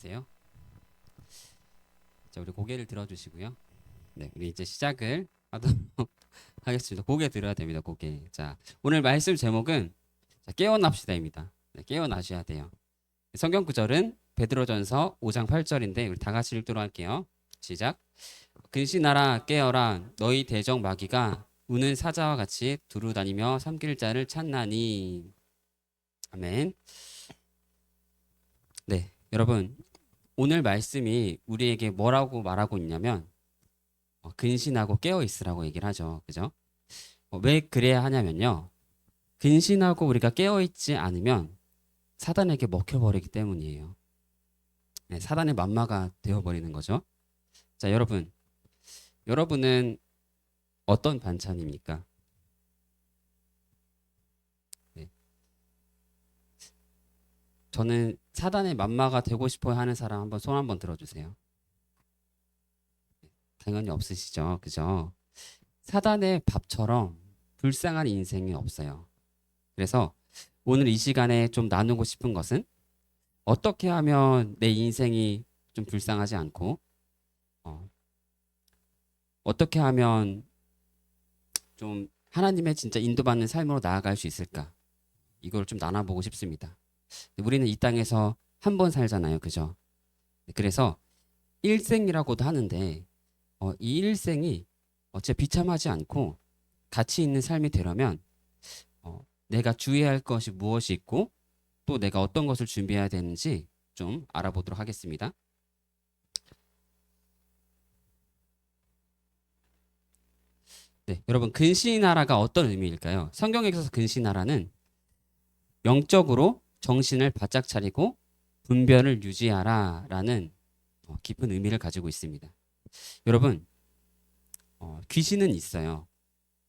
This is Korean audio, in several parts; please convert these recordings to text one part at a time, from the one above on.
세요. 자, 우리 고개를 들어주시고요. 네, 우리 이제 시작을 하도록 하겠습니다. 고개 들어야 됩니다. 고개. 자, 오늘 말씀 제목은 자, 깨어납시다입니다. 네, 깨어나셔야 돼요. 성경 구절은 베드로전서 5장 8절인데 우리 다 같이 읽도록 할게요. 시작. 근신하라 깨어라 너희 대적 마귀가 우는 사자와 같이 두루 다니며 삼킬 자를 찾나니 아멘. 네, 여러분 오늘 말씀이 우리에게 뭐라고 말하고 있냐면 어, 근신하고 깨어 있으라고 얘기를 하죠. 그죠? 어, 왜 그래야 하냐면요. 근신하고 우리가 깨어 있지 않으면 사단에게 먹혀버리기 때문이에요. 네, 사단의 맘마가 되어버리는 거죠. 자, 여러분. 여러분은 어떤 반찬입니까? 저는 사단의 맘마가 되고 싶어 하는 사람 한번 손 한번 들어주세요. 당연히 없으시죠. 그죠? 사단의 밥처럼 불쌍한 인생이 없어요. 그래서 오늘 이 시간에 좀 나누고 싶은 것은 어떻게 하면 내 인생이 좀 불쌍하지 않고 어, 어떻게 하면 좀 하나님의 진짜 인도받는 삶으로 나아갈 수 있을까? 이걸 좀 나눠보고 싶습니다. 우리는 이 땅에서 한 번 살잖아요. 그죠? 그래서 일생이라고도 하는데 어, 이 일생이 어째 비참하지 않고 가치 있는 삶이 되려면 어, 내가 주의해야 할 것이 무엇이 있고 또 내가 어떤 것을 준비해야 되는지 좀 알아보도록 하겠습니다. 네, 여러분 근신하라가 어떤 의미일까요? 성경에서 근신하라는 영적으로 정신을 바짝 차리고 분별을 유지하라 라는 어, 깊은 의미를 가지고 있습니다. 여러분 어, 귀신은 있어요.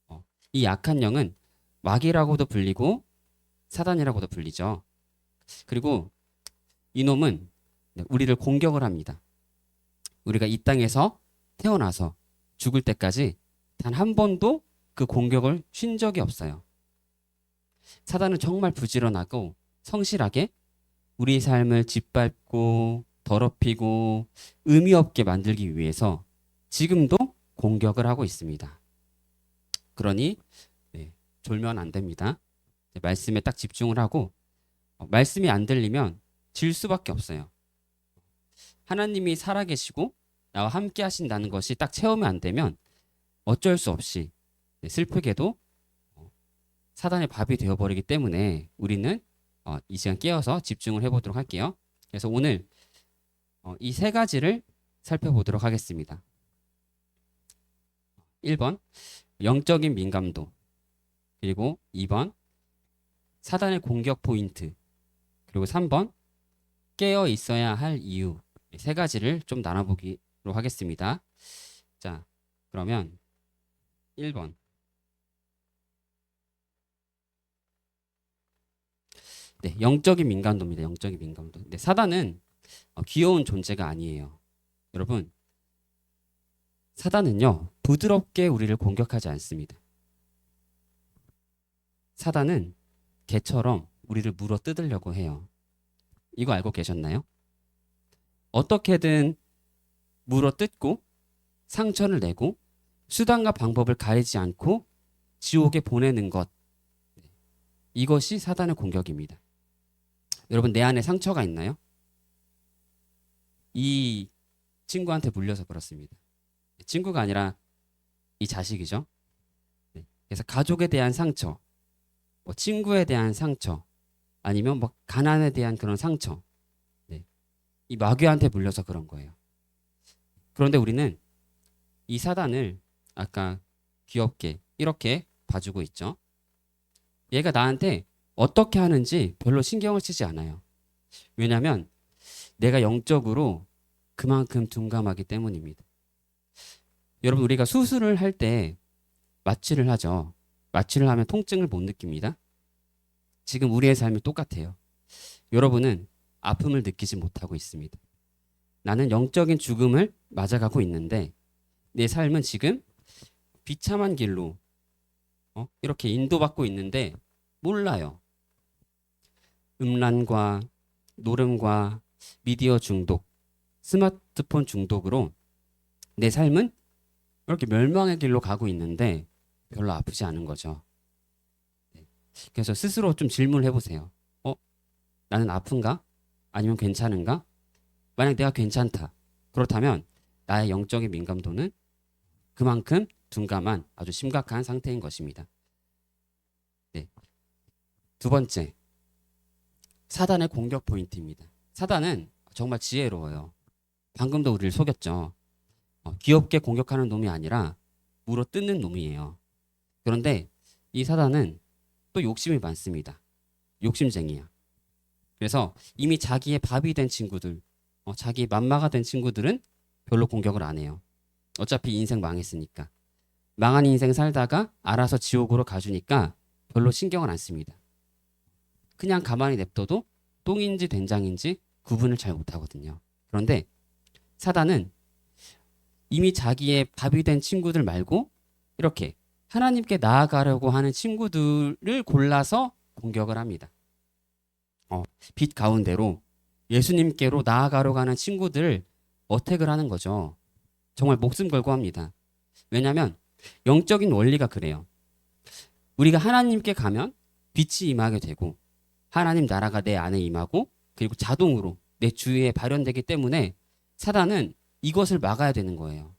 어, 이 약한 영은 마귀라고도 불리고 사단이라고도 불리죠. 그리고 이놈은 네, 우리를 공격을 합니다. 우리가 이 땅에서 태어나서 죽을 때까지 단 한 번도 그 공격을 쉰 적이 없어요. 사단은 정말 부지런하고 성실하게 우리 삶을 짓밟고 더럽히고 의미 없게 만들기 위해서 지금도 공격을 하고 있습니다. 그러니 네, 졸면 안 됩니다. 네, 말씀에 딱 집중을 하고 어, 말씀이 안 들리면 질 수밖에 없어요. 하나님이 살아계시고 나와 함께 하신다는 것이 딱 체험이 안 되면 어쩔 수 없이 네, 슬프게도 어, 사단의 밥이 되어버리기 때문에 우리는 어, 이 시간 깨어서 집중을 해보도록 할게요. 그래서 오늘 어, 이 세 가지를 살펴보도록 하겠습니다. 1번 영적인 민감도 그리고 2번 사단의 공격 포인트 그리고 3번 깨어 있어야 할 이유 이세 가지를 좀 나눠보기로 하겠습니다. 자 그러면 1번 네, 영적인 민감도입니다. 영적인 민감도. 네, 사단은 어, 귀여운 존재가 아니에요. 여러분, 사단은요, 부드럽게 우리를 공격하지 않습니다. 사단은 개처럼 우리를 물어 뜯으려고 해요. 이거 알고 계셨나요? 어떻게든 물어 뜯고 상처를 내고 수단과 방법을 가리지 않고 지옥에 보내는 것. 이것이 사단의 공격입니다. 여러분, 내 안에 상처가 있나요? 이 친구한테 물려서 그렇습니다. 친구가 아니라 이 자식이죠. 네. 그래서 가족에 대한 상처, 뭐 친구에 대한 상처, 아니면 뭐 가난에 대한 그런 상처, 네. 이 마귀한테 물려서 그런 거예요. 그런데 우리는 이 사단을 아까 귀엽게 이렇게 봐주고 있죠. 얘가 나한테 어떻게 하는지 별로 신경을 쓰지 않아요. 왜냐하면 내가 영적으로 그만큼 둔감하기 때문입니다. 여러분 우리가 수술을 할 때 마취를 하죠. 마취를 하면 통증을 못 느낍니다. 지금 우리의 삶이 똑같아요. 여러분은 아픔을 느끼지 못하고 있습니다. 나는 영적인 죽음을 맞아가고 있는데 내 삶은 지금 비참한 길로 어? 이렇게 인도받고 있는데 몰라요. 음란과 노름과 미디어 중독, 스마트폰 중독으로 내 삶은 이렇게 멸망의 길로 가고 있는데 별로 아프지 않은 거죠. 네. 그래서 스스로 좀 질문을 해보세요. 어? 나는 아픈가? 아니면 괜찮은가? 만약 내가 괜찮다. 그렇다면 나의 영적인 민감도는 그만큼 둔감한 아주 심각한 상태인 것입니다. 네. 두 번째. 사단의 공격 포인트입니다. 사단은 정말 지혜로워요. 방금도 우리를 속였죠. 어, 귀엽게 공격하는 놈이 아니라 물어 뜯는 놈이에요. 그런데 이 사단은 또 욕심이 많습니다. 욕심쟁이야. 그래서 이미 자기의 밥이 된 친구들, 어, 자기 맘마가 된 친구들은 별로 공격을 안 해요. 어차피 인생 망했으니까. 망한 인생 살다가 알아서 지옥으로 가주니까 별로 신경을 안 씁니다. 그냥 가만히 냅둬도 똥인지 된장인지 구분을 잘 못하거든요. 그런데 사단은 이미 자기의 밥이 된 친구들 말고 이렇게 하나님께 나아가려고 하는 친구들을 골라서 공격을 합니다. 어, 빛 가운데로 예수님께로 나아가려고 하는 친구들을 어택을 하는 거죠. 정말 목숨 걸고 합니다. 왜냐하면 영적인 원리가 그래요. 우리가 하나님께 가면 빛이 임하게 되고 하나님 나라가 내 안에 임하고 그리고 자동으로 내 주위에 발현되기 때문에 사단은 이것을 막아야 되는 거예요.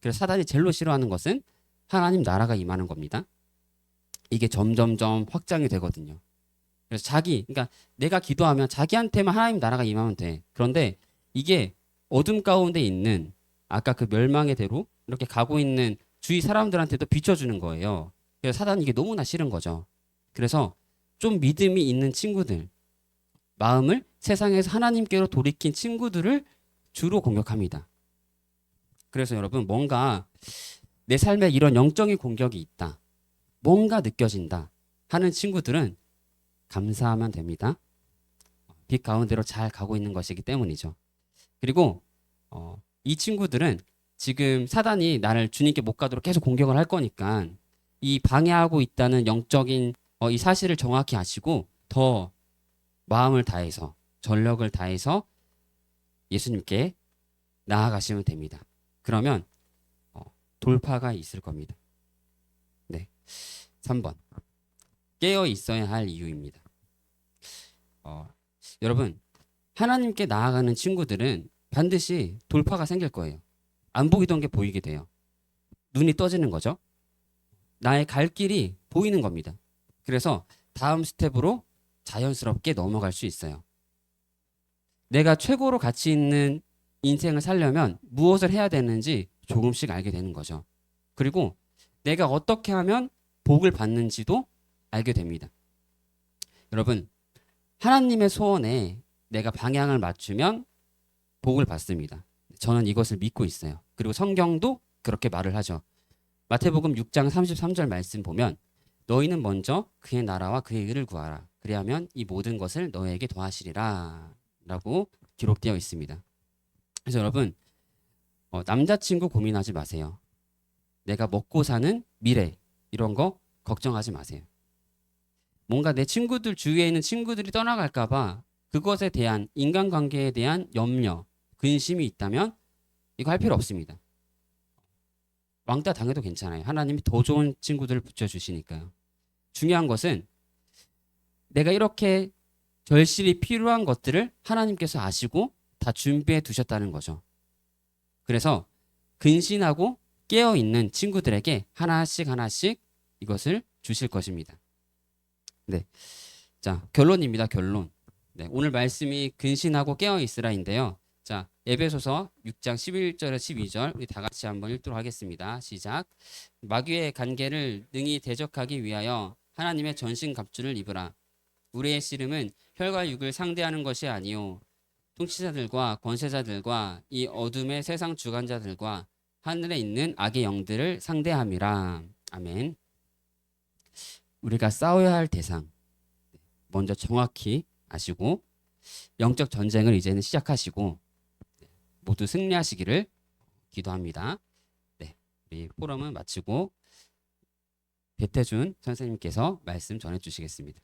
그래서 사단이 제일로 싫어하는 것은 하나님 나라가 임하는 겁니다. 이게 점점점 확장이 되거든요. 그래서 자기, 그러니까 내가 기도하면 자기한테만 하나님 나라가 임하면 돼. 그런데 이게 어둠 가운데 있는 아까 그 멸망의 대로 이렇게 가고 있는 주위 사람들한테도 비춰주는 거예요. 그래서 사단이 이게 너무나 싫은 거죠. 그래서 좀 믿음이 있는 친구들, 마음을 세상에서 하나님께로 돌이킨 친구들을 주로 공격합니다. 그래서 여러분 뭔가 내 삶에 이런 영적인 공격이 있다. 뭔가 느껴진다 하는 친구들은 감사하면 됩니다. 빛 가운데로 잘 가고 있는 것이기 때문이죠. 그리고 어, 이 친구들은 지금 사단이 나를 주님께 못 가도록 계속 공격을 할 거니까 이 방해하고 있다는 영적인 어, 이 사실을 정확히 아시고 더 마음을 다해서 전력을 다해서 예수님께 나아가시면 됩니다. 그러면 어, 돌파가 있을 겁니다. 네. 3번. 깨어 있어야 할 이유입니다. 어, 여러분, 하나님께 나아가는 친구들은 반드시 돌파가 생길 거예요. 안 보이던 게 보이게 돼요. 눈이 떠지는 거죠. 나의 갈 길이 보이는 겁니다. 그래서 다음 스텝으로 자연스럽게 넘어갈 수 있어요. 내가 최고로 가치 있는 인생을 살려면 무엇을 해야 되는지 조금씩 알게 되는 거죠. 그리고 내가 어떻게 하면 복을 받는지도 알게 됩니다. 여러분, 하나님의 소원에 내가 방향을 맞추면 복을 받습니다. 저는 이것을 믿고 있어요. 그리고 성경도 그렇게 말을 하죠. 마태복음 6장 33절 말씀 보면 너희는 먼저 그의 나라와 그의 의를 구하라. 그리하면 이 모든 것을 너에게 더하시리라. 라고 기록되어 있습니다. 그래서 여러분, 어, 남자친구 고민하지 마세요. 내가 먹고 사는 미래, 이런 거 걱정하지 마세요. 뭔가 내 친구들 주위에 있는 친구들이 떠나갈까봐 그것에 대한 인간관계에 대한 염려, 근심이 있다면 이거 할 필요 없습니다. 왕따 당해도 괜찮아요. 하나님이 더 좋은 친구들을 붙여주시니까요. 중요한 것은 내가 이렇게 절실히 필요한 것들을 하나님께서 아시고 다 준비해 두셨다는 거죠. 그래서 근신하고 깨어 있는 친구들에게 하나씩 하나씩 이것을 주실 것입니다. 네. 자, 결론입니다. 결론. 네, 오늘 말씀이 근신하고 깨어 있으라인데요. 자, 에베소서 6장 11절에 12절 우리 다 같이 한번 읽도록 하겠습니다. 시작. 마귀의 관계를 능히 대적하기 위하여 하나님의 전신 갑주를 입으라. 우리의 씨름은 혈과 육을 상대하는 것이 아니요 통치자들과 권세자들과 이 어둠의 세상 주관자들과 하늘에 있는 악의 영들을 상대함이라. 아멘. 우리가 싸워야 할 대상 먼저 정확히 아시고 영적 전쟁을 이제는 시작하시고 모두 승리하시기를 기도합니다. 네, 우리 포럼은 마치고 배태준 선생님께서 말씀 전해 주시겠습니다.